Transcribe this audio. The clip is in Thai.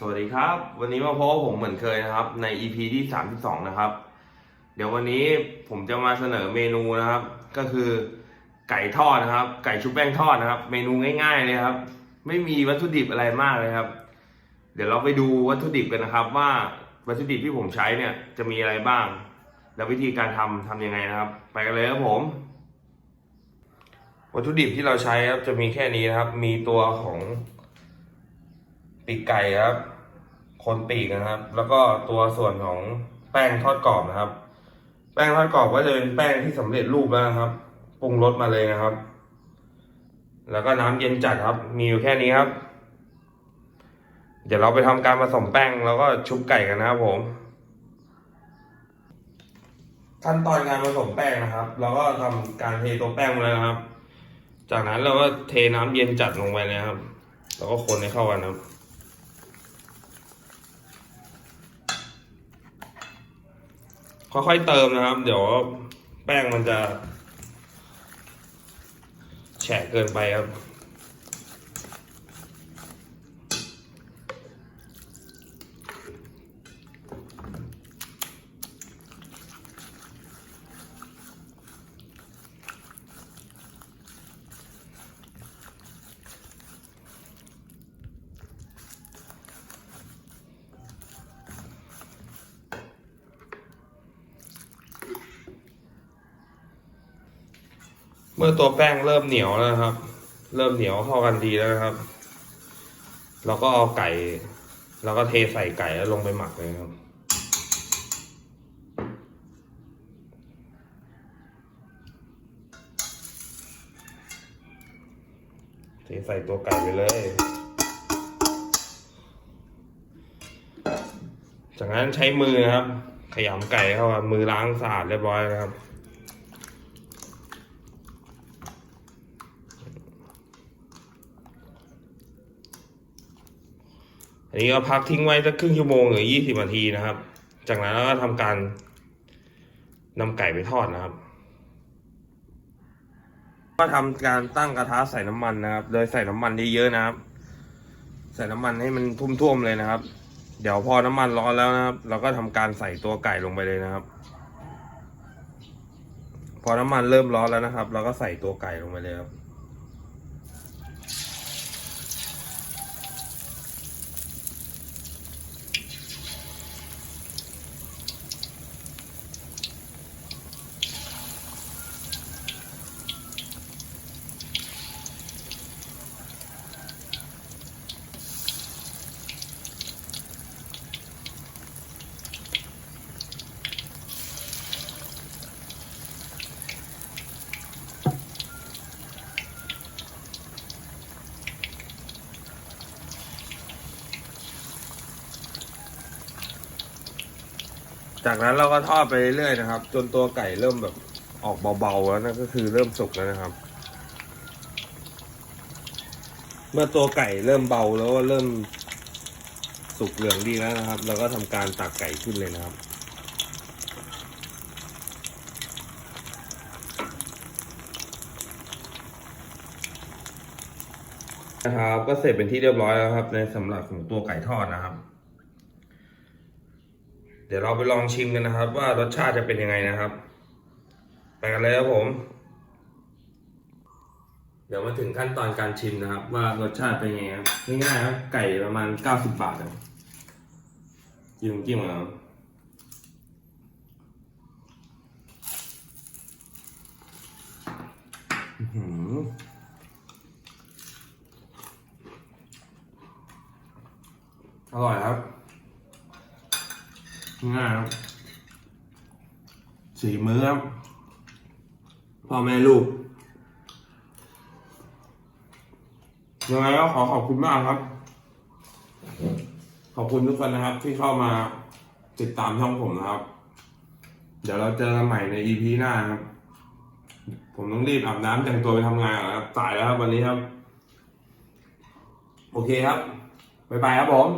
สวัสดีครับ วันนี้มาพบกับผมเหมือนเคยนะครับ ใน EP ที่ 32 นะครับ เดี๋ยววันนี้ผมจะมาเสนอเมนูนะครับ ก็คือไก่ทอดนะครับ ไก่ชุบแป้งทอดนะครับ เมนูง่ายๆเลยครับ ไม่มีวัตถุดิบอะไรมากเลยครับ เดี๋ยวเราไปดูวัตถุดิบกันนะครับ ว่าวัตถุดิบที่ผมใช้เนี่ยจะมีอะไรบ้าง แล้ววิธีการทำทำยังไงนะครับ ไปกันเลยครับผม วัตถุดิบที่เราใช้ครับจะมีแค่นี้นะครับ มีตัวของ ปีกไก่ครับ คนปีกนะครับ แล้วก็ตัวส่วนของแป้งทอดกรอบนะครับ แป้งทอดกรอบก็จะเป็นแป้งที่สำเร็จรูปแล้วนะครับปรุงรสมาเลยนะครับ แล้วก็น้ำเย็นจัดครับ มีอยู่แค่นี้ครับ เดี๋ยวเราไปทำการผสมแป้งแล้วก็ชุบไก่กันนะครับผม ขั้นตอนการผสมแป้งนะครับ เราก็ทำการเทตัวแป้งมาแล้วนะครับ จากนั้นเราก็เทน้ำเย็นจัดลงไปเลยครับ แล้วก็คนให้เข้ากันครับ ค่อยๆเติมนะครับ เดี๋ยวแป้งมันจะแฉะเกินไปครับ เมื่อตัวแป้งเริ่มเหนียวแล้วนะครับ เริ่มเหนียวเข้ากันดีแล้วนะครับ เราก็เอาไก่ เราก็เทใส่ไก่แล้วลงไปหมักเลยครับเทใส่ตัวไก่ไปเลย จากนั้นใช้มือนะครับ ขยำไก่เข้ามามือล้างสะอาดเรียบร้อยนะครับ อันนี้ก็พักทิ้งไว้สักครึ่งชั่วโมงหรือยี่สิบนาทีนะครับ จากนั้นเราก็ทำการนำไก่ไปทอดนะครับ ก็ทำการตั้งกระทะใส่น้ำมันนะครับ โดยใส่น้ำมันเยอะๆนะครับ ใส่น้ำมันให้มันทุ่มๆเลยนะครับ เดี๋ยวพอน้ำมันร้อนแล้วนะครับ เราก็ทำการใส่ตัวไก่ลงไปเลยนะครับ พอน้ำมันเริ่มร้อนแล้วนะครับ เราก็ใส่ตัวไก่ลงไปเลยครับ จากนั้นเราก็ทอดไปเรื่อยๆนะครับ จนตัวไก่เริ่มแบบออกเบาๆแล้วนั่นก็คือเริ่มสุกแล้วนะครับ เมื่อตัวไก่เริ่มเบาแล้วก็เริ่มสุกเหลืองดีแล้วนะครับ เราก็ทำการตักไก่ขึ้นเลยนะครับ นะครับ ก็เสร็จเป็นที่เรียบร้อยแล้วครับ ในสำหรับของตัวไก่ทอดนะครับ เดี๋ยวเราไปลองชิมกันนะครับ ว่ารสชาติจะเป็นยังไงนะครับ ไปกันเลยครับผม เดี๋ยวมาถึงขั้นตอนการชิมนะครับ ว่ารสชาติเป็นยังไงครับง่ายๆครับไก่ประมาณเก้าสิบบาทครับจิ้มจิ้มเอาอื้อหืออร่อยครับ ง่ายครับสี่มื้อครับพ่อแม่ลูกยังไงก็ขอขอบคุณมากครับ ขอบคุณทุกคนนะครับ ที่เข้ามาติดตามช่องผมนะครับ เดี๋ยวเราเจอกันใหม่ใน EP หน้าครับ ผมต้องรีบอาบน้ำแต่งตัวไปทำงานก่อนครับตายแล้วครับวันนี้ครับ โอเคครับ บ๊ายบายครับผม